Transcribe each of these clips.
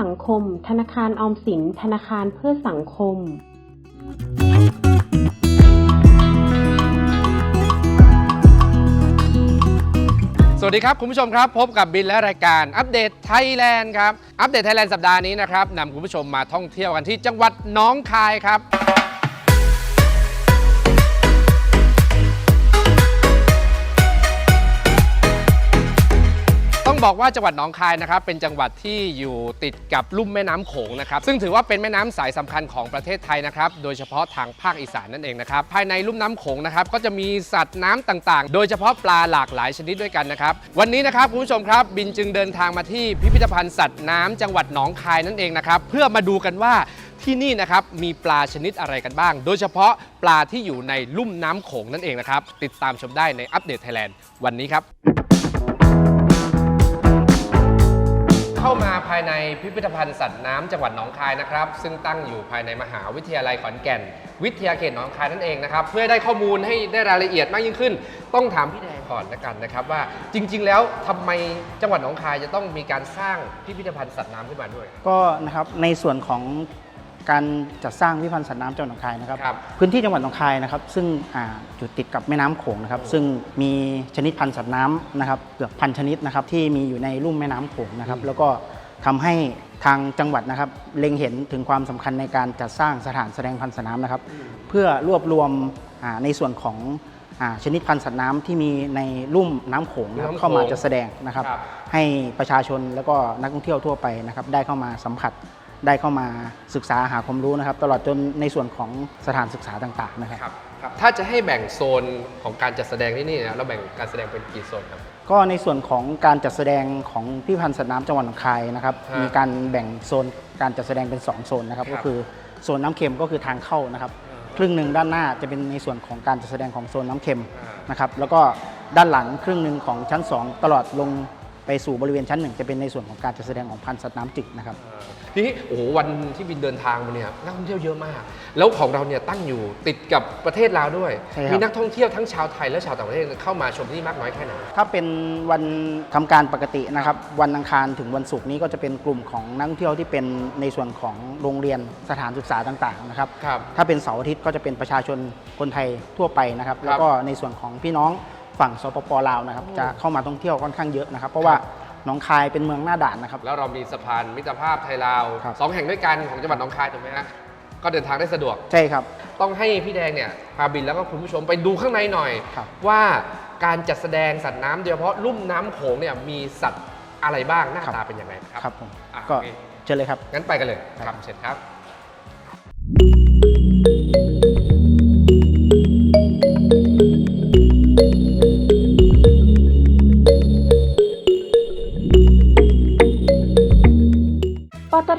สังคม ธนาคารออมสิน ธนาคารเพื่อสังคมสวัสดีครับ คุณผู้ชมครับ พบกับบินและรายการอัปเดตไทยแลนด์ครับ อัปเดตไทยแลนด์สัปดาห์นี้นะครับนำคุณผู้ชมมาท่องเที่ยวกันที่จังหวัดน้องคายครับ บอกว่าจังหวัดหนองคายนะครับเป็นจังหวัดที่อยู่ติดกับลุ่มแม่น้ำโขงนะครับซึ่งถือว่าเป็นแม่น้ำสายสำคัญของประเทศไทยนะครับโดยเฉพาะทางภาคอีสานนั่นเองนะครับภายในลุ่มน้ำโขงนะครับก็จะมีสัตว์น้ำต่างๆ โดยเฉพาะปลาหลากหลายชนิดด้วยกันนะครับวันนี้นะครับคุณผู้ชมครับบินจึงเดินทางมาที่พิพิธภัณฑ์สัตว์น้ำจังหวัดหนองคายนั่นเองนะครับเพื่อมาดูกันว่า ที่นี่นะครับมีปลาชนิดอะไรกันบ้าง โดยเฉพาะปลาที่อยู่ในลุ่มน้ำโขงนั่นเองนะครับติดตามชมได้ในอัปเดตไทยแลนด์วันนี้ครับ เข้ามาภายในพิพิธภัณฑ์สัตว์น้ำจังหวัดหนองคายนะครับ ซึ่งตั้งอยู่ภายในมหาวิทยาลัยขอนแก่น วิทยาเขตหนองคายนั่นเองนะครับ เพื่อได้ข้อมูลให้ได้รายละเอียดมากยิ่งขึ้น ต้องถามพี่แดงก่อนละกันนะครับ ว่าจริง ๆ แล้วทำไมจังหวัดหนองคายจะต้องมีการสร้างพิพิธภัณฑ์สัตว์น้ำขึ้นมาด้วย ก็นะครับในส่วนของ การจัดสร้างพิพิธภัณฑ์สัตว์น้ำจังหวัดหนองคายนะครับ ครับพื้นที่จังหวัดหนองคายนะครับ ซึ่งอ่าอยู่ติดกับแม่น้ำโขงนะครับ ซึ่งมีชนิดพันธุ์สัตว์น้ำนะครับเกือบพันชนิดนะครับที่มีอยู่ในลุ่มแม่น้ำโขงนะครับ แล้วก็ทำให้ทางจังหวัดนะครับ เล็งเห็นถึงความสำคัญในการจัดสร้างสถานแสดงพันธุ์สัตว์น้ำนะครับ เพื่อรวบรวมอ่าในส่วนของอ่าชนิดพันธุ์สัตว์น้ำที่มีในลุ่มน้ำโขงนะครับน้ำโขงเข้ามาจัดแสดงนะครับ ครับ ให้ประชาชนแล้วก็นักท่องเที่ยวทั่วไปนะครับได้เข้ามาสัมผัส ได้เข้ามาศึกษาหาความรู้นะครับ ตลอดจนในส่วนของสถานศึกษาต่างๆนะครับครับ ครับ ถ้าจะให้แบ่งโซนของการจัดแสดงที่นี่นะเราแบ่งการแสดงเป็นกี่โซนครับ ก็ในส่วนของการจัดแสดงของพิพิธภัณฑ์สัตว์น้ำจังหวัดหนองคายนะครับ ฮะมีการแบ่งโซนการจัดแสดงเป็น 2 โซนนะครับ ครับก็คือโซนน้ำเค็มก็คือทางเข้านะครับครึ่งหนึ่งด้านหน้าจะเป็นในส่วนของการจัดแสดงของโซนน้ำเค็มอ่าน นะครับ แล้วก็ด้านหลังครึ่งหนึ่งของชั้น 2 ตลอดลงไปสู่บริเวณชั้นหนึ่งจะเป็นในส่วนของการจัดแสดงของพันธุ์สัตว์น้ำจืดนะครับ ทีนี้โอ้โหวันที่บินเดินทางมาเนี่ยนักท่องเที่ยวเยอะมาก แล้วของเราเนี่ยตั้งอยู่ติดกับประเทศลาวด้วย ใช่ครับ มีนักท่องเที่ยวทั้งชาวไทยและชาวต่างประเทศเข้ามาชมที่นี่มากน้อยแค่ไหน ถ้าเป็นวันทำการปกตินะครับ วันอังคารถึงวันศุกร์นี้ก็จะเป็นกลุ่มของนักท่องเที่ยวที่เป็นในส่วนของโรงเรียนสถานศึกษาต่างๆนะครับ ครับ ถ้าเป็นเสาร์อาทิตย์ก็จะเป็นประชาชนคนไทยทั่วไปนะครับ แล้วก็ในส่วนของพี่น้องฝั่งสปปลาวนะครับ จะเข้ามาท่องเที่ยวค่อนข้างเยอะนะครับ เพราะว่า หนองคายเป็นเมืองหน้าด่านนะครับ แล้วเรามีสะพานมิตรภาพไทยลาวครับ สองแห่งด้วยกันของจังหวัดหนองคายถูกไหมฮะก็เดินทางได้สะดวก ใช่ครับ ต้องให้พี่แดงเนี่ยพาบินแล้วก็คุณผู้ชมไปดูข้างในหน่อย ครับ ว่าการจัดแสดงสัตว์น้ำโดยเฉพาะลุ่มน้ำโขงเนี่ยมีสัตว์อะไรบ้างหน้าตาเป็นยังไงครับครับผมอะก็โอเคเชิญเลยครับ งั้นไปกันเลยครับ ครับเชิญครับปต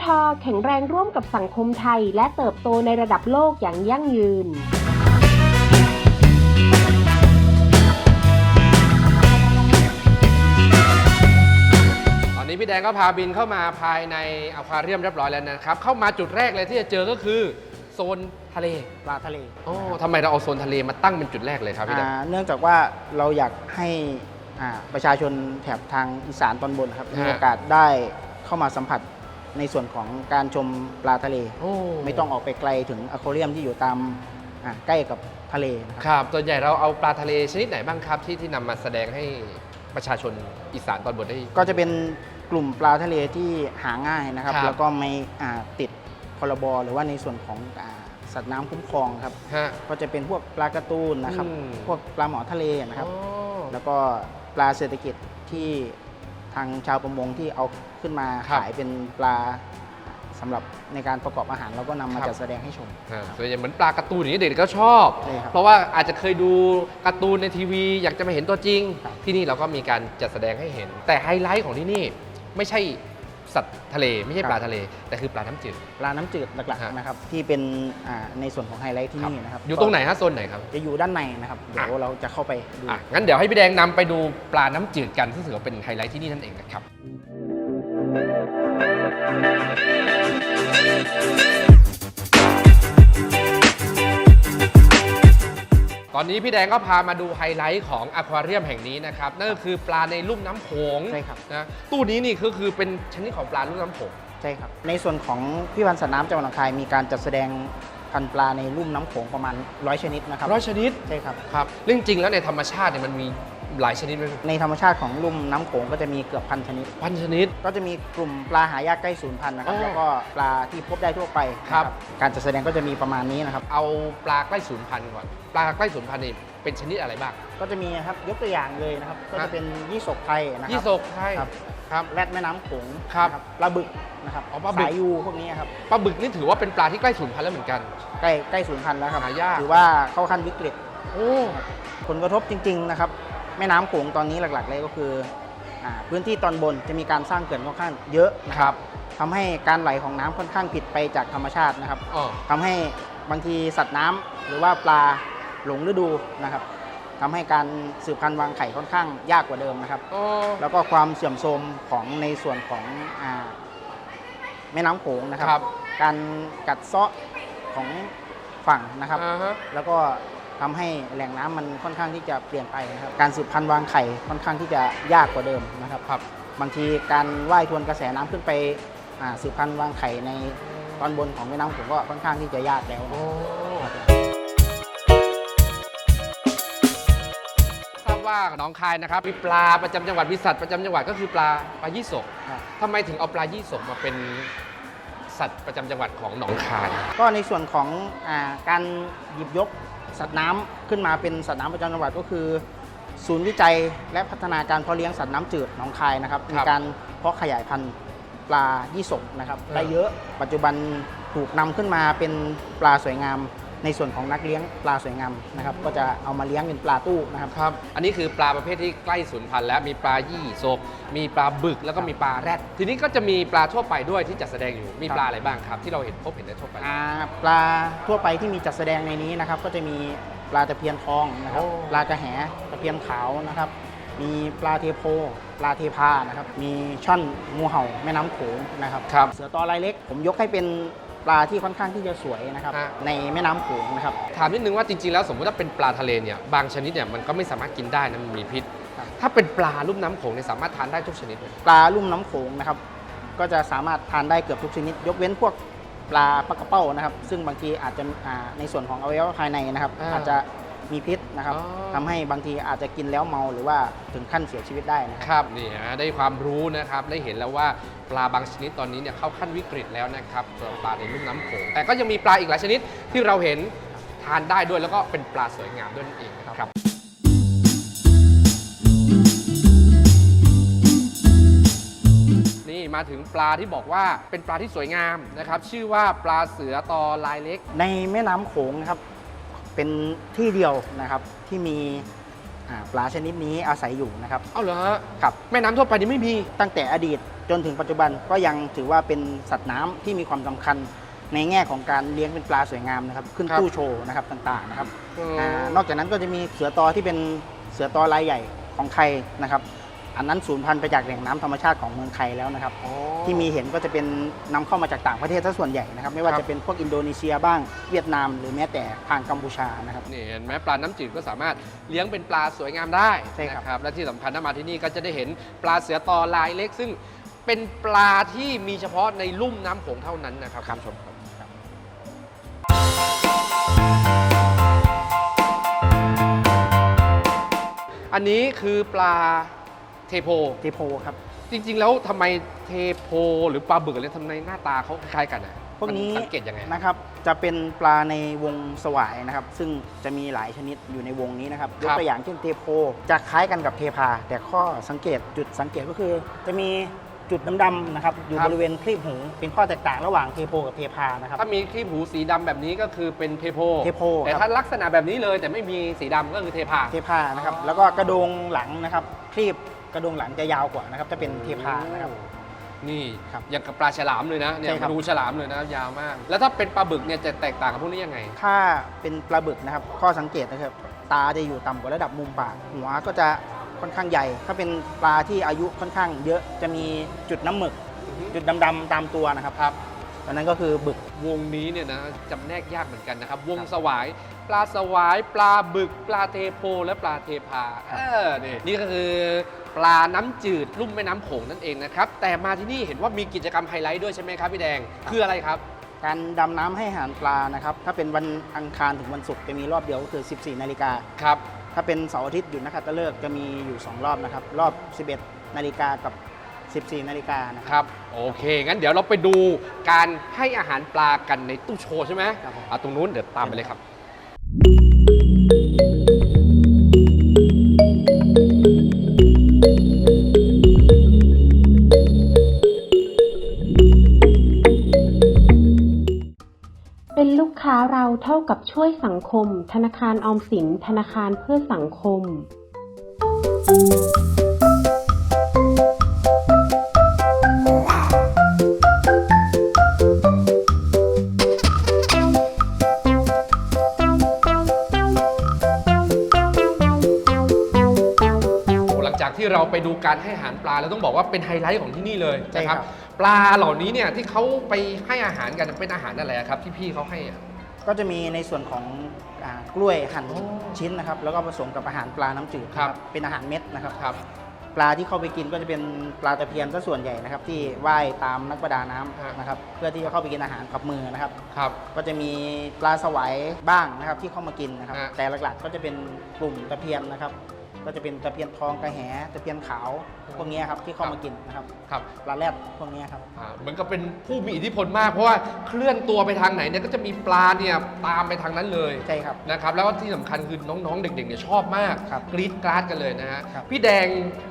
ทแข็งแรงร่วมกับสังคมไทย และเติบโตในระดับโลกอย่างยั่งยืนตอนนี้พี่แดงก็พาบินเข้ามาภายในอควาเรียมเรียบร้อยแล้วนะครับ เข้ามาจุดแรกเลยที่จะเจอก็คือโซนทะเลปลาทะเลโอ้ทำไมเราเอาโซนทะเลมาตั้งเป็นจุดแรกเลยครับพี่แดงอ่าเนื่องจากว่าเราอยากให้อ่าประชาชนแถบทางอีสานตอนบนนะครับฮะมีโอกาสได้เข้ามาสัมผัส ในส่วนของการชมปลาทะเล โอ้ไม่ต้องออกไปไกลถึงอควาเรียมที่อยู่ตามอ่าใกล้กับทะเลนะครับ ครับส่วนใหญ่เราเอาปลาทะเลชนิดไหนบ้างครับที่ที่นำมาแสดงให้ประชาชนอีสานตอนบนได้ ก็จะเป็นกลุ่มปลาทะเลที่หาง่ายนะครับ ครับแล้วก็ไม่อ่าติดพรบหรือว่าในส่วนของอ่าสัตว์น้ำคุ้มครองครับฮะก็จะเป็นพวกปลาการ์ตูนนะครับ อืม พวกปลาหมอทะเลนะครับ อ๋อ แล้วก็ปลาเศรษฐกิจที่ ทางชาวประมงที่เอาขึ้นมาครับ ขายเป็นปลาสำหรับในการประกอบอาหารเราก็นำมาครับจัดแสดงให้ชม อ่าส่วนใหญ่เหมือนปลาการ์ตูนอย่างนี้เด็กๆก็ชอบ ใช่ครับเพราะว่าอาจจะเคยดูการ์ตูนในทีวี อยากจะมาเห็นตัวจริง ครับ ที่นี่เราก็มีการจัดแสดงให้เห็น แต่ไฮไลท์ของที่นี่ไม่ใช่ สัตว์ทะเลไม่ใช่ครับปลาทะเล แต่คือปลาน้ำจืด ปลาน้ำจืดหลักฮะๆนะครับที่เป็นอ่าในส่วนของไฮไลท์ที่นี่นะครับอยู่ตรงไหนฮะโซนไหนครับจะอยู่ด้านในนะครับเดี๋ยวอะเราจะเข้าไปดูอะงั้นเดี๋ยวให้พี่แดงนำไปดูปลาน้ำจืดกันซึ่งถือว่าเป็นไฮไลท์ที่นี่นั่นเองนะครับ ตอนนี้พี่แดงก็พามาดูไฮไลท์ของอควาเรียมแห่งนี้นะครับ นั่นก็คือปลาในลุ่มน้ำโขงใช่ครับ นะตู้นี้นี่ก็คือเป็นชนิดของปลาลุ่มน้ำโขง ใช่ครับ ในส่วนของพิพิธภัณฑ์สัตว์น้ำจังหวัดหนองคายมีการจัดแสดงพันธุ์ปลาในลุ่มน้ำโขงประมาณร้อยชนิดนะครับร้อยชนิด ใช่ครับ ครับเรื่องจริงแล้วในธรรมชาติเนี่ยมันมี หลายชนิดไหมในธรรมชาติของลุ่มน้ำโขงก็จะมีเกือบพันชนิด พันชนิด ก็จะมีกลุ่มปลาหายากใกล้สูญพันธุ์นะครับ อ๋อแล้วก็ปลาที่พบได้ทั่วไปครับนะการจัดแสดงก็จะมีประมาณนี้นะครับ เอาปลาใกล้สูญพันธุ์ก่อน ปลาใกล้สูญพันธุ์นี่เป็นชนิดอะไรบ้าง ก็จะมีนะครับยกตัวอย่างเลยนะครับ ก็ครัจะบ เป็นยี่สกไทยนะคยี่รับสกใช่ครับ ครับ แรดแม่น้ำโขงครับนะปลาบึกนะครับอ๋อปลาบึก สายยูพวกนี้ครับปลาบึกนี่ถือว่าเป็นปลาที่ใกล้สูญพันธุ์แล้วเหมือนกัน ใกล้ใกล้สูญพันธุ์แล้วครับหายาก ถือว่าเข้าขั้นวิกฤต โอ้ ผลกระทบจริง ๆ นะครับ แม่น้ำโขงตอนนี้หลักๆ เลยก็คืออ่าพื้นที่ตอนบนจะมีการสร้างเขื่อนค่อนข้างเยอะนะคครับรับทำให้การไหลของน้ำค่อนข้างผิดไปจากธรรมชาตินะครับอ๋อทำให้บางทีสัตว์น้ำหรือว่าปลาหลงฤดูนะครับทำให้การสืบพันธุ์วางไข่ค่อนข้างยากกว่าเดิมนะครับอ๋อแล้วก็ความเสื่อมโทรมของในส่วนของอ่าแม่น้ำโขงนะครับครับการกัดเซาะของฝั่งนะครับอ่าฮะแล้วก็ ทำให้แหล่งน้ำมันค่อนข้างที่จะเปลี่ยนไปนะครับการสืบพันธุ์วางไข่ค่อนข้างที่จะยากกว่าเดิมนะครับครับบางทีการว่ายทวนกระแสน้ำขึ้นไปอ่าสืบพันธุ์วางไข่ในตอนบนของแม่น้ำโขงก็ค่อนข้างที่จะยากแล้วโอ้นะครับทราบว่าหนองคายนะครับมีปลาประจำจังหวัดมีสัตว์ประจำจังหวัดก็คือปลาปลายี่สกครับทำไมถึงเอาปลายี่สกมาเป็น สัตว์ประจำจังหวัดของหนองคาย ก็ในส่วนของอาการหยิบยกสัตว์น้ำขึ้นมาเป็นสัตว์น้ำประจำจังหวัดก็คือ ศูนย์วิจัยและพัฒนาการเพาะเลี้ยงสัตว์น้ำจืดหนองคายนะครับครับมีการเพาะขยายพันธุ์ปลายี่สกนะครับได้เยอะปัจจุบันถูกนำขึ้นมาเป็นปลาสวยงาม ในส่วนของนักเลี้ยงปลาสวยงามนะครับก็จะเอามาเลี้ยงเป็นปลาตู้นะครับ ครับ อันนี้คือปลาประเภทที่ใกล้สูญพันธุ์แล้วมีปลายี่สกมีปลาบึกแล้วก็มีปลาแรดทีนี้ก็จะมีปลาทั่วไปด้วยที่จัดแสดงอยู่มีปลาอะไรบ้างครับ ที่เราเห็นพบเห็นได้ทั่วไป อ่าปลาทั่วไปที่มีจัดแสดงในนี้นะครับ ก็จะมีปลาตะเพียนทองนะครับโอ้ ปลากระแหตะเพียนขาวนะครับ มีปลาเทโพ ปลาเทพานะครับ มีช่อนงูเห่าแม่น้ำโขงนะครับ ครับ เสือตอลายเล็ก ผมยกให้เป็น ปลาที่ค่อนข้างที่จะสวยนะครับฮะ ในแม่น้ำโขงนะครับ ถามนิดนึงว่าจริงๆแล้วสมมติว่าเป็นปลาทะเลเนี่ยบางชนิดเนี่ยมันก็ไม่สามารถกินได้นะมันมีพิษ ครับ ถ้าเป็นปลาลุ่มน้ำโขงเนี่ยสามารถทานได้ทุกชนิดเลย ปลาลุ่มน้ำโขงนะครับ ก็จะสามารถทานได้เกือบทุกชนิด ยกเว้นพวกปลาปลากระเป้านะครับ ซึ่งบางทีอาจจะอ่าในส่วนของอวัยวะภายในนะครับ อ่า อาจจะ มีพิษนะครับอ๋อ ทำให้บางทีอาจจะกินแล้วเมาหรือว่าถึงขั้นเสียชีวิตได้นะครับ ครับนี่ฮะได้ความรู้นะครับได้เห็นแล้วว่าปลาบางชนิดตอนนี้เนี่ยเข้าขั้นวิกฤตแล้วนะครับสำหรับปลาในลุ่มน้ำโขงแต่ก็ยังมีปลาอีกหลายชนิดที่เราเห็นทานได้ด้วยแล้วก็เป็นปลาสวยงามด้วยนั่นเองนะครับ นี่มาถึงปลาที่บอกว่าเป็นปลาที่สวยงามนะครับชื่อว่าปลาเสือตอลายเล็ก ในแม่น้ำโขงนะครับ เป็นที่เดียวนะครับที่มีอ่าปลาชนิดนี้อาศัยอยู่นะครับเอ้าเหรอฮะครับแม่น้ำทั่วไปนี่ไม่มี ตั้งแต่อดีตจนถึงปัจจุบันก็ยังถือว่าเป็นสัตว์น้ำที่มีความสำคัญในแง่ของการเลี้ยงเป็นปลาสวยงามนะครับขึ้นครับตู้โชว์นะครับต่างๆนะครับอืมอ่านอกจากนั้นก็จะมีเสือตอที่เป็นเสือตอลายใหญ่ของไทยนะครับ อันนั้นสูญพันธุ์ไปจากแหล่งน้ำธรรมชาติของเมืองไทยแล้วนะครับอ๋อที่มีเห็นก็จะเป็นนำเข้ามาจากต่างประเทศซะส่วนใหญ่นะครับ ไม่ว่าครับจะเป็นพวกอินโดนีเซียบ้างเวียดนาม หรือแม้แต่ทางกัมพูชานะครับนี่เห็นไหมปลาน้ำจืดก็สามารถเลี้ยงเป็นปลาสวยงามได้ใช่ครับนะครับและที่สำคัญถ้ามาที่นี่ก็จะได้เห็นปลาเสือตอลายเล็ก ซึ่งเป็นปลาที่มีเฉพาะในลุ่มน้ำโขงเท่านั้นนะครับคุณผู้ชมครับอันนี้คือปลาเท โพ เทโพครับ จริง ๆ แล้วทำไมเทโพหรือปลาบึกอะไรทำไมหน้าตาเขาคล้ายๆกันอะพวกนี้มัสังเกตยังไงนะครับจะเป็นปลาในวงสวายนะครับ ซึ่งจะมีหลายชนิดอยู่ในวงนี้นะครับยกตัวอย่างเช่นเทโพจะคล้ายกันกับเทพา แต่ข้อสังเกตจุดสังเกตก็คือ จะมีจุดดำๆนะครับอยู่บริเวณคลีบหูเป็นข้อแตกต่างระหว่างเทโพกับเทพานะครับ ถ้ามีครีบหูสีดำแบบนี้ก็คือเป็นเทโพ เทโพแต่ครับถ้าลักษณะแบบนี้เลยแต่ไม่มีสีดำก็คือเทพา เทพานะครับ อ๋อแล้วก็กระโดงหลังนะครับคลีบ กระโดงหลังจะยาวกว่านะครับจะเป็นเทพานะครับ นี่ครับอย่างกับปลาฉลามเลยนะเนี่ยใช่ครับดูฉลามเลยนะยาวมาก แล้วถ้าเป็นปลาบึกเนี่ยจะแตกต่างกับพวกนี้ยังไง ถ้าเป็นปลาบึกนะครับ ข้อสังเกตนะครับ ตาจะอยู่ต่ำกว่าระดับมุมปาก หัวก็จะค่อนข้างใหญ่ ถ้าเป็นปลาที่อายุค่อนข้างเยอะจะมีจุดน้ำหมึก จุดดำๆตามตัวนะครับครับ อันนั้นก็คือบึก วงนี้เนี่ยนะจำแนกยากเหมือนกันนะครับ วงครับสวาย ปลาสวาย ปลาบึก ปลาเทโพและปลาเทพาครับเออนี่นี่ก็คือ ปลาน้ำจืดลุ่มแม่น้ำโขงนั่นเองนะครับ แต่มาที่นี่เห็นว่ามีกิจกรรมไฮไลท์ด้วยใช่ไหมครับพี่แดง คืออะไรครับ การดำน้ำให้อาหารปลานะครับ ถ้าเป็นวันอังคารถึงวันศุกร์จะมีรอบเดียวก็คือ 14 นาฬิกา ครับ ถ้าเป็นเสาร์อาทิตย์หยุดนักขัตฤกษ์จะมีอยู่ 2 รอบนะครับ รอบ 11 นาฬิกากับ14 นาฬิกานะครับครับโอเค งั้นเดี๋ยวเราไปดูการให้อาหารปลากันในตู้โชว์ใช่ไหมครับผม อะตรงนู้นเดี๋ยวตามไปเลยครับ เราเท่ากับช่วยสังคม ธนาคารออมสิน ธนาคารเพื่อสังคมโอ้หลังจากที่เราไปดูการให้อาหารปลาแล้วต้องบอกว่าเป็นไฮไลท์ของที่นี่เลยใช่นะคครัรับ บ ปลาเหล่านี้เนี่ยที่เขาไปให้อาหารกันเป็นอาหารอะไรครับที่พี่เขาให้อะ ก็จะมีในส่วนของอ่ากล้วยหั่นโอ้ชิ้นนะครับ แล้วก็ผสมกับอาหารปลาน้ำจืดครับนะเป็นอาหารเม็ดนะครับครับ ปลาที่เข้าไปกินก็จะเป็นปลาตะเพียนซะส่วนใหญ่นะครับ ที่ว่ายตามนักประดาน้ำนะครับ เพื่อที่จะเข้าไปกินอาหารกับมือนะครับ ครับ ก็จะมีปลาสวายบ้างนะครับที่เข้ามากินนะครับ ฮะ แต่หลักๆก็จะเป็นกลุ่มตะเพียนนะครับ ก็จะเป็นตะเพียนทองกระแหตะเพียนขาวพวกนี้ครับที่เข้ามากินนะครับครับปลาแรดพวกนี้ครับอ่าเหมือนกับเป็นผู้มีอิทธิพลมากเพราะว่าเคลื่อนตัวไปทางไหนเนี่ยก็จะมีปลาเนี่ยตามไปทางนั้นเลยใช่ครับนะครับแล้วที่สำคัญคือน้องๆ เด็กๆเนี่ยชอบมากครับกรี๊ดกราดกันเลยนะฮะครับพี่แดง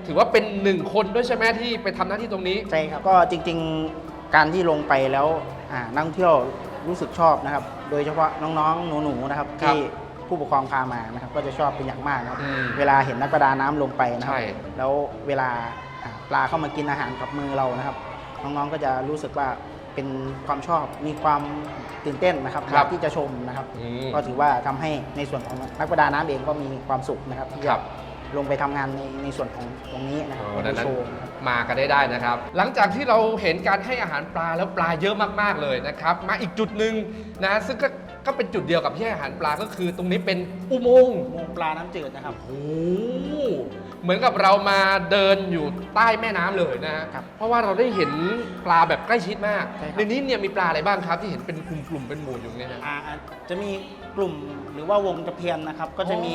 ถือว่าเป็นหนึ่งคนด้วยใช่ไหมที่ไปทำหน้าที่ตรงนี้ใช่ครับก็จริง ๆการที่ลงไปแล้วอ่านักท่องเที่ยวรู้สึกชอบนะครับ โดยเฉพาะน้องๆ หนูๆ นะครับครับที่ ผู้ปกครองพามานะครับก็จะชอบเป็นอย่างมากนะครับ อืมเวลาเห็นนักประดาน้ำลงไปนะครัใช่แล้วเวลาอ่าปลาเข้ามากินอาหารกับมือเรานะครับ น้องๆก็จะรู้สึกว่าเป็นความชอบมีความตื่นเต้นนะครับอยากที่จะชมนะครับ อืม ก็ถือว่าทำให้ในส่วนของนักประดาน้ำเองก็มีความสุขนะครับที่คจะรับ ลงไปทำงานในในส่วนของตรงนี้นะครับอ๋อดังนั้น โชว์นะครับ มากันได้ได้นะครับ หลังจากที่เราเห็นการให้อาหารปลาแล้วปลาเยอะมากๆเลยนะครับ มาอีกจุดหนึ่งนะซึ่งก็ ก็เป็นจุดเดียวกับที่ให้อาหารปลาก็คือ ตรงนี้เป็นอุโมงค์อุโมงค์ปลาน้ำจืดนะครับ โอ้โหเหมือนกับเรามาเดินอยู่ใต้แม่น้ำเลยนะฮะครับเพราะว่าเราได้เห็นปลาแบบใกล้ชิดมากใช่ครับ ในนี้เนี่ยมีปลาอะไรบ้างครับ ที่เห็นเป็นกลุ่มๆเป็นหมู่อยู่เนี่ยนะ อ่าจะมีกลุ่มหรือว่าวงตะเพียนนะครับ ก็จะมี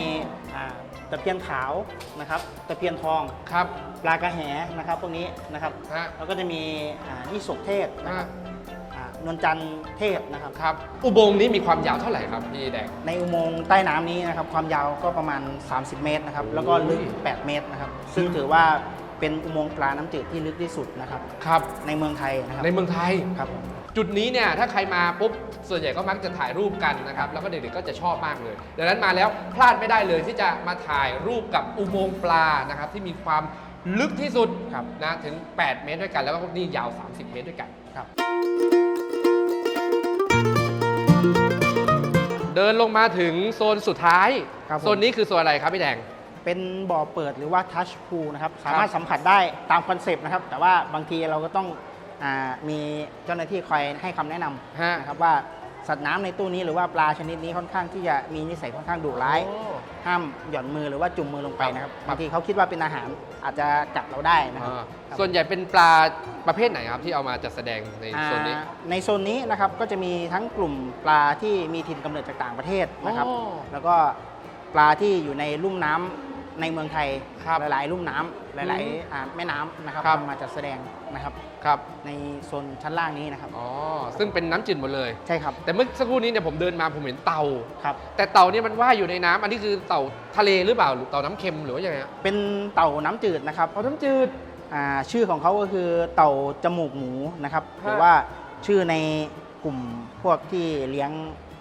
อ่าตะเพียนขาวนะครับตะเพียนทอง ครับปลากระแหนะครับพวกนี้นะครับฮะแล้วก็จะมีอ่ายี่สกเทศนะคฮะรับอ่า นวลจันทร์เทศนะครับ ครับ อุโมงค์นี้มีความยาวเท่าไหร่ครับพี่แดง ในอุโมงค์ใต้น้ำนี้นะครับความยาวก็ประมาณ 30 เมตรนะครับแล้วก็ลึก 8 เมตรนะครับ ซึ่งถือว่าเป็นอุโมงค์ปลาน้ำจืดที่ลึกที่สุดนะครับ ครับ ในเมืองไทยนะครับในเมืองไทย ครับผมจุดนี้เนี่ยถ้าใครมาปุ๊บส่วนใหญ่ก็มักจะถ่ายรูปกันนะครับแล้วก็เด็กๆก็จะชอบมากเลย ดังนั้นมาแล้วพลาดไม่ได้เลยที่จะมาถ่ายรูปกับอุโมงค์ปลานะครับที่มีความลึกที่สุดครับนะถึง 8 เมตรด้วยกัน แล้วก็นี่ยาว 30 เมตรด้วยกันครับ เดินลงมาถึงโซนสุดท้าย ครับผม โซนนี้คือโซนอะไรครับพี่แดง เป็นบ่อเปิดหรือว่าทัชพูนะครับ สามารถสัมผัสได้ตามคอนเซปต์นะครับ แต่ว่าบางทีเราก็ต้องอามีเจ้าหน้าที่คอยให้คำแนะนฮะำนะครับว่า สัตว์น้ำในตู้นี้หรือว่าปลาชนิดนี้ค่อนข้างที่จะมีนิสัยค่อนข้างดุร้ายโอ้ห้ามหย่อนมือหรือว่าจุ่มมือลงไปนะครับครับบางทีเขาคิดว่าเป็นอาหารอาจจะกัดเราได้นะครับอ่าครับส่วนใหญ่เป็นปลาประเภทไหนครับที่เอามาจัดแสดงในโซนนี้อ่าในโซนนี้นะครับก็จะมีทั้งกลุ่มปลาที่มีถิ่นกำเนิดจากต่างประเทศนะครับอ๋อแล้วก็ปลาที่อยู่ในลุ่มน้ำ ในเมืองไทยครับหลายๆลุ่มน้ำหลายอืมๆอ่าแม่น้ำนะครับครับนำมาจัดแสดงนะครับ ครับในโซนชั้นล่างนี้นะครับอ๋อซึ่งเป็นน้ำจืดหมดเลย ใช่ครับแต่เมื่อสักครู่นี้เนี่ยผมเดินมาผมเห็นเต่า ครับ แต่เต่าเนี่ยมันว่ายอยู่ในน้ำอันนี้คือเต่าทะเลหรือเปล่าหรือเต่าน้ำเค็มหรือว่ายังไงฮะเป็นเต่าน้ำจืดนะครับเต่าน้ำจืด อ่าชื่อของเขาก็คือเต่าจมูกหมูนะครับฮะหรือว่าชื่อในกลุ่มพวกที่เลี้ยง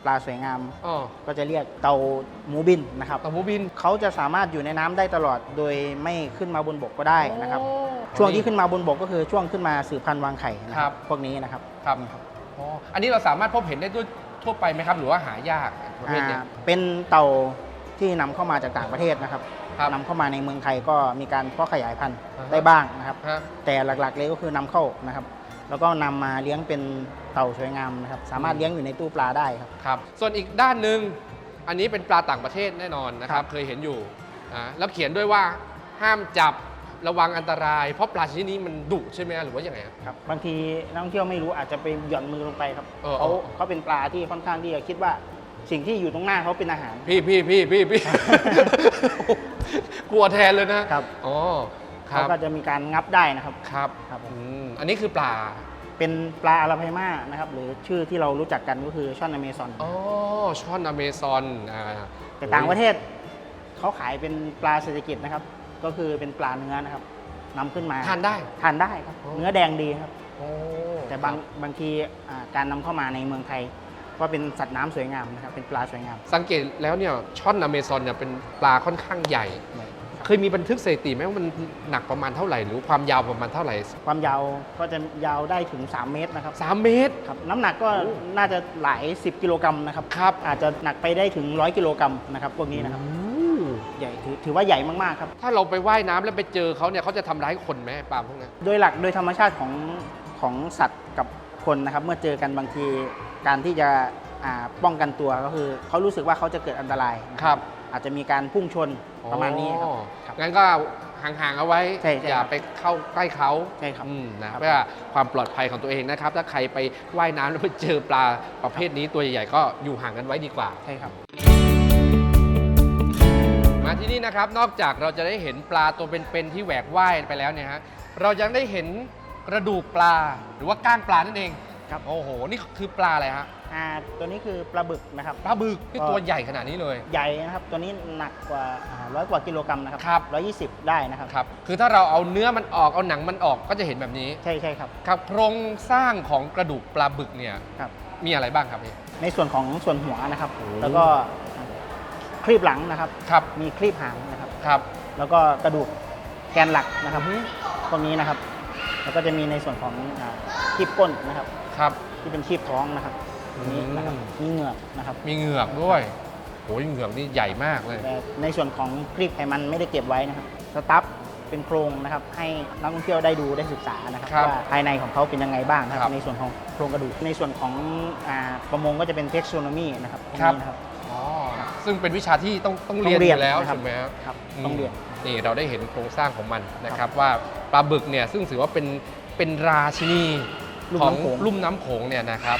ปปลาสวยงาม อ๋อก็จะเรียกเตาหมูบินนะครับเต่าหมูบิน เขาจะสามารถอยู่ในน้ำได้ตลอดโดยไม่ขึ้นมาบนบกก็ได้นะครับ โอ้ช่วงที่ขึ้นมาบนบกก็คือช่วงขึ้นมาสืบพันธุ์วางไข่นะคครัรับ บพวกนี้นะครับครับนี่ครับอ๋ออันนี้เราสามารถพบเห็นได้ด้วยทั่วไปไหมครับ หรือว่าหายากประเภทเนี้ย อ่าเป็นเต่าที่นำเข้ามาจากต่างประเทศนะครับครับนำเข้ามาในเมืองไทยก็มีการเพาะขยายพันธุ์อ่าฮะ ได้บ้างนะครับ ฮะแต่หลักๆเลยก็คือนำเข้านะครับ แล้วก็นำมาเลี้ยงเป็นเต่าสวยงามนะครับ สามารถเลี้ยงอยู่ในตู้ปลาได้ครับ ครับ ส่วนอีกด้านหนึ่งอันนี้เป็นปลาต่างประเทศแน่นอนนะคครัรับบเคยเห็นอยู่อ่าแล้วเขียนด้วยว่าห้ามจับระวังอันตราย เพราะปลาชนิดนี้มันดุใช่ไหมหรือว่ายังไงครับครับ บางทีนักท่องเที่ยวไม่รู้อาจจะไปหย่อนมือลงไปครับเออเขาเออเขาเป็นปลาที่ค่อนข้างที่จะคิดว่าสิ่งที่อยู่ตรงหน้าเขาเป็นอาหาร พี่พี่พี่พี่พี่กลัวแทนเลยนะครับอ๋อ คเขารับก็จะมีการงับได้นะครับครับครับผมอืมอันนี้คือปลาเป็นปลาอาราไพมานะครับหรือชื่อที่เรารู้จักกันก็คือช่อนอเมซอน อ๋อช่อนอเมซอนอ่าแต่ต่างประเทศเขาขายเป็นปลาเศรษฐกิจนะครับ ก็คือเป็นปลาเนื้อนะครับนำขึ้นมาทานได้ ทานได้ครับ อ๋อ เนื้อแดงดีครับ โอ้แต่บางบางทีอ่าการนำเข้ามาในเมืองไทย ก็เป็นสัตว์น้ำสวยงามนะครับเป็นปลาสวยงามสังเกตแล้วเนี่ยช่อนอเมซอนเนี่ยเป็นปลาค่อนข้างใหญ่ เคยมีบันทึกสถิติไหมว่ามันหนักประมาณเท่าไหร่หรือความยาวประมาณเท่าไหร่ความยาวก็จะยาวได้ถึง 3 เมตรนะครับสามเมตร ครับน้ำหนักก็น่าจะหลาย 10 กิโลกรัมนะครับครับ อาจจะหนักไปได้ถึง 100 กิโลกรัมนะครับพวกนี้นะครับใหญ่ถือถือว่าใหญ่มากๆครับ ถ้าเราไปว่ายน้ำแล้วไปเจอเขาเนี่ยเขาจะทำร้ายคนไหมปลาพวกนั้นโดยหลักโดยธรรมชาติของของสัตว์กับคนนะครับ เมื่อเจอกันบางทีการที่จะอ่าป้องกันตัวก็คือเขารู้สึกว่าเขาจะเกิดอันตราย ครับ อาจจะมีการพุ่งชนประมาณนี้ครับ อ๋อครับ งั้นก็ห่างๆเอาไว้ใช่ใช่อย่าครับไปเข้าใกล้เขาใช่ครับอืมนะครับ เพื่อความปลอดภัยของตัวเองนะครับ ถ้าใครไปว่ายน้ำแล้วไปเจอปลาประเภทนี้ตัวใหญ่ๆก็อยู่ห่างกันไว้ดีกว่า ใช่ครับ มาที่นี่นะครับนอกจากเราจะได้เห็นปลาตัวเป็นๆที่แหวกว่ายไปแล้วเนี่ยฮะเรายังได้เห็นกระดูกปลาหรือว่าก้างปลานั่นเอง ครับ โอ้โห นี่คือปลาอะไรฮะ อ่าตัวนี้คือปลาบึกนะครับ ปลาบึกที่ก็ตัวใหญ่ขนาดนี้เลย ใหญ่นะครับ ตัวนี้หนักกว่าร้อยกว่ากิโลกรัมนะครับครับ ร้อยยี่สิบได้นะครับ ครับ คือถ้าเราเอาเนื้อมันออก เอาหนังมันออกก็จะเห็นแบบนี้ ใช่ใช่ครับ ครับ โครงสร้างของกระดูกปลาบึกเนี่ย ครับ มีอะไรบ้างครับพี่ ในส่วนของส่วนหัวนะครับโอ้แล้วก็ครีบหลังนะครับ ครับ มีครีบหางนะครับ ครับ แล้วก็กระดูกแกนหลักนะครับพวกนี้นะครับ แล้วก็จะมีในส่วนของอ่าครีบก้นนะครับ ครับ ที่เป็นครีบท้องนะครับตรงนี้นะครับอืมมีเหงือกนะครับมีเหงือกด้วยโอ้ยเหงือกนี่ใหญ่มากเลย แต่ในส่วนของครีบไขมันไม่ได้เก็บไว้นะครับสตัฟเป็นโครงนะครับให้นักท่องเที่ยวได้ดูได้ศึกษานะครับครับว่าภายในของเขาเป็นยังไงบ้างนะคครัรับบในส่วนของโครงกระดูกในส่วนของอ่าประมงก็จะเป็นเท็กซ์โนมีนะครับตรงนี้นะครับ อ๋อซึ่งเป็นวิชาที่ต้องต้องเรียนต้องเรีอยนยู่แล้วนะครับใช่ไหมครับ ครับมต้องเรียน นี่เราได้เห็นโครงสร้างของมันนะครับว่าปลาบึกเนี่ยซึ่งถือว่าเป็นเป็นราชินี ลุ่มของน้ำโขง ลุ่มน้ำโขงเนี่ยนะครับ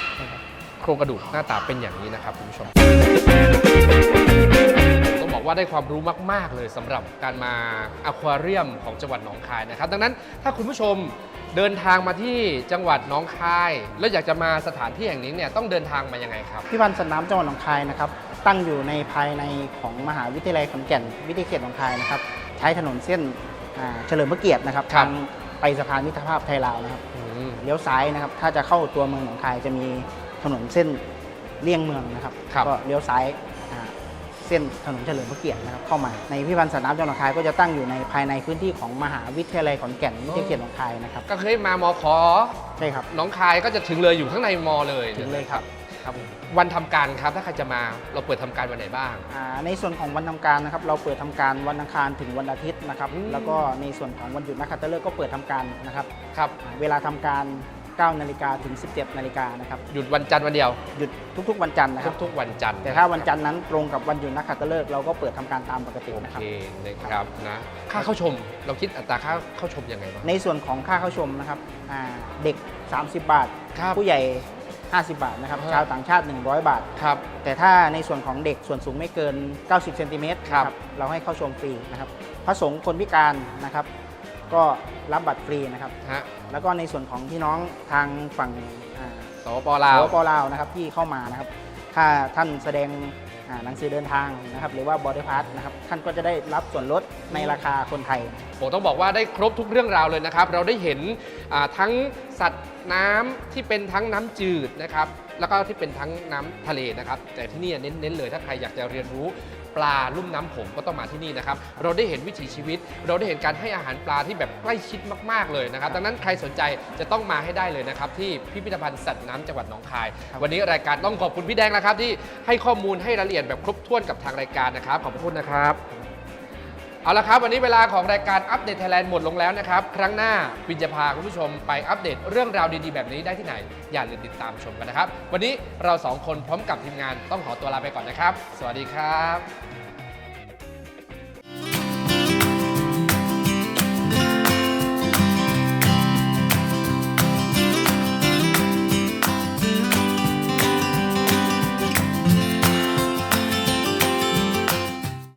โครงกระดูกหน้าตาเป็นอย่างนี้นะครับคุณผู้ชมต้องบอกว่าได้ความรู้มาก ๆ เลยสำหรับการมาอควาเรียมของจังหวัดหนองคายนะครับ ดังนั้นถ้าคุณผู้ชมเดินทางมาที่จังหวัดหนองคาย แล้วอยากจะมาสถานที่แห่งนี้เนี่ยต้องเดินทางมายังไงครับ พิพิธภัณฑ์สัตว์น้ำจังหวัดหนองคายนะครับ ตั้งอยู่ในภายในของมหาวิทยาลัยขอนแก่น วิทยาเขตหนองคายนะครับ ใช้ถนนเส้นอ่าเฉลิมพระเกียรตินะครับ ครับ ทางไปสะพานมิตรภาพไทยลาวนะครับ อืม เลี้ยวซ้ายนะครับ ถ้าจะเข้าตัวเมืองหนองคายจะมีถนนเส้นเลี่ยงเมืองนะครับ ครับ ก็เลี้ยวซ้ายอ่าเส้นถนนเฉลิมพระเกียรตินะครับเข้ามา ในพิพิธภัณฑ์สัตว์น้ำจังหวัดหนองคายก็จะตั้งอยู่ในภายในพื้นที่ของมหาวิทยาลัยขอนแก่นวิทยาเขตหนองคายนะครับ ก็เคยมามอขอ ใช่ครับ หน้องคายก็จะถึงเลยอยู่ข้างในมอเลยถึงเลยครับ ครับวันทำการครับถ้าใครจะมาเราเปิดทำการวันไหนบ้าง อ่าในส่วนของวันทำการนะครับเราเปิดทำการวันอังคารถึงวันอาทิตย์นะครับอืมแล้วก็ในส่วนของวันหยุดนักขัตฤกษ์ก็เปิดทำการนะครับครับอ่าเวลาทำการ9นาฬิกาถึง 17นาฬิกานะครับหยุดวันจันทร์วันเดียวหยุดทุก ๆ วันจันทร์นะครับทุกๆวันจันทร์แต่ถ้าวันจันทร์นั้นตรงกับวันหยุดนักขัตฤกษ์เราก็เปิดทำการตามปกติโอนะคเครับนะครับนะค่าเข้าชมเราคิดอัตราค่าเข้าชมยังไงบ้างในส่วนของค่าเข้าชมนะครับอ่าเด็ก 30 บาทครับผู้ใหญ่ 50 บาทนะครับครับ ชาวต่างชาติ 100 บาท ครับ แต่ถ้าในส่วนของเด็กส่วนสูงไม่เกิน 90เซนติเมตรครับ เราให้เข้าชมฟรีนะครับ พระสงฆ์คนพิการนะครับ ก็รับบัตรฟรีนะครับ ฮะแล้วก็ในส่วนของพี่น้องทางฝั่งอ่าสปลาว สปลาวนะครับที่เข้ามานะครับ ถ้าท่านแสดงอ่า หนังสือเดินทางนะครับหรือว่าบอดี้พาสนะครับท่านก็จะได้รับส่วนลดในราคาคนไทย โอ้ต้องบอกว่าได้ครบทุกเรื่องราวเลยนะครับ เราได้เห็นอ่าทั้งสัตว์น้ำที่เป็นทั้งน้ำจืดนะครับ แล้วก็ที่เป็นทั้งน้ำทะเลนะครับ แต่ที่นี่เน้นๆเลยถ้าใครอยากจะเรียนรู้ ปลาลุ่มน้ำโขงก็ต้องมาที่นี่นะครับ เราได้เห็นวิถีชีวิต เราได้เห็นการให้อาหารปลาที่แบบใกล้ชิดมาก ๆ เลยนะครับ ดังนั้นใครสนใจจะต้องมาให้ได้เลยนะครับ ที่พิพิธภัณฑ์สัตว์น้ำจังหวัดหนองคาย วันนี้รายการต้องขอบคุณพี่แดงนะครับที่ให้ข้อมูลให้รายละเอียดแบบครบถ้วนกับทางรายการนะครับ ขอบคุณนะครับ เอาละครับ วันนี้เวลาของรายการอัปเดตไทยแลนด์หมดลงแล้วนะครับ ครั้งหน้าวินจะพาคุณผู้ชมไปอัปเดตเรื่องราวดีๆ แบบนี้ได้ที่ไหน อย่าลืมติดตามชมกันนะครับ วันนี้เราสองคนพร้อมกับทีมงานต้องขอตัวลาไปก่อนนะครับ สวัสดีครับ